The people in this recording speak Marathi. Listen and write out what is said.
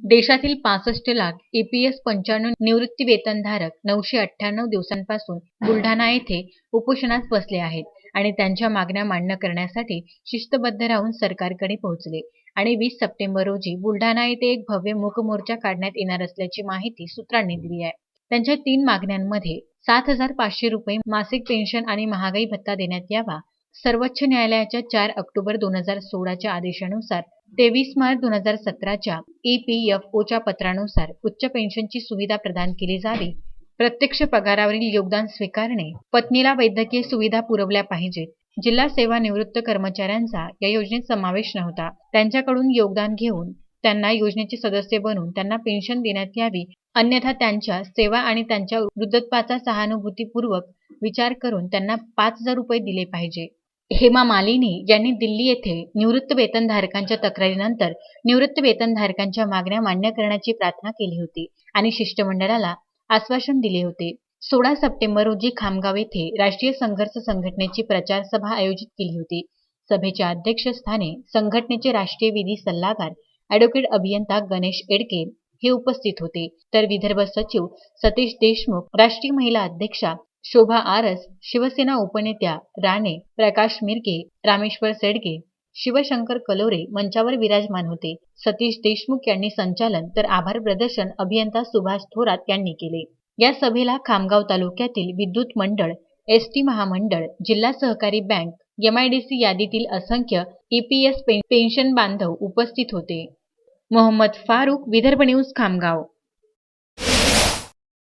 देशातील पासष्ट लाख एपीएस पंच्याण्णव निवृत्ती वेतनधारक नऊशे अठ्ठ्याण्णव दिवसांपासून बुलढाणा येथे उपोषणास बसले आहेत आणि त्यांच्या मागण्या मान्य करण्यासाठी शिस्तबद्ध राहून सरकारकडे पोहोचले. आणि वीस सप्टेंबर रोजी बुलढाणा येथे एक भव्य मूकमोर्चा काढण्यात येणार असल्याची माहिती सूत्रांनी दिली आहे. त्यांच्या तीन मागण्यांमध्ये सात हजार पाचशे रुपये मासिक पेन्शन आणि महागाई भत्ता देण्यात यावा सर्वोच्च न्यायालयाच्या चार ऑक्टोबर दोन हजार सोळाच्या आदेशानुसार तेवीस मार्च दोन हजार सतराच्या ईपीएफओच्या पत्रानुसार उच्च पेन्शनची सुविधा प्रदान केली जावी. प्रत्यक्ष पगारावरील योगदान स्वीकारणे पत्नीला वैद्यकीय सुविधा पुरवल्या पाहिजेत. जिल्हा सेवा निवृत्त कर्मचाऱ्यांचा या योजनेत समावेश नव्हता. त्यांच्याकडून योगदान घेऊन त्यांना योजनेचे सदस्य बनून त्यांना पेन्शन देण्यात यावी अन्यथा त्यांच्या सेवा आणि त्यांच्या वृद्धत्वाचा सहानुभूतीपूर्वक विचार करून त्यांना पाच हजार रुपये दिले पाहिजे. हेमा मालिनी यांनी दिल्ली येथे निवृत्त वेतनधारकांच्या तक्रारीनंतर निवृत्त वेतनधारकांच्या मागण्या मान्य करण्याची प्रार्थना केली होती आणि शिष्टमंडळाला आश्वासन दिले होते. सोळा सप्टेंबर रोजी खामगाव येथे राष्ट्रीय संघर्ष संघटनेची प्रचार सभा आयोजित केली होती. सभेच्या अध्यक्षस्थानी संघटनेचे राष्ट्रीय विधी सल्लागार ॲडव्होकेट अभियंता गणेश एडके हे उपस्थित होते. तर विदर्भ सचिव सतीश देशमुख राष्ट्रीय महिला अध्यक्षा शोभा आरस शिवसेना उपनेत्या राणे प्रकाश मिरके रामेश्वर सेडके शिवशंकर कलोरे मंचावर विराजमान होते. सतीश देशमुख यांनी संचालन तर आभार प्रदर्शन अभियंता सुभाष थोरात यांनी केले. या सभेला खामगाव तालुक्यातील विद्युत मंडळ एस टी महामंडळ जिल्हा सहकारी बँक एमआयडीसी यादीतील असंख्य ईपीएस पेन्शन बांधव उपस्थित होते. मोहम्मद फारूक विदर्भ न्यूज खामगाव.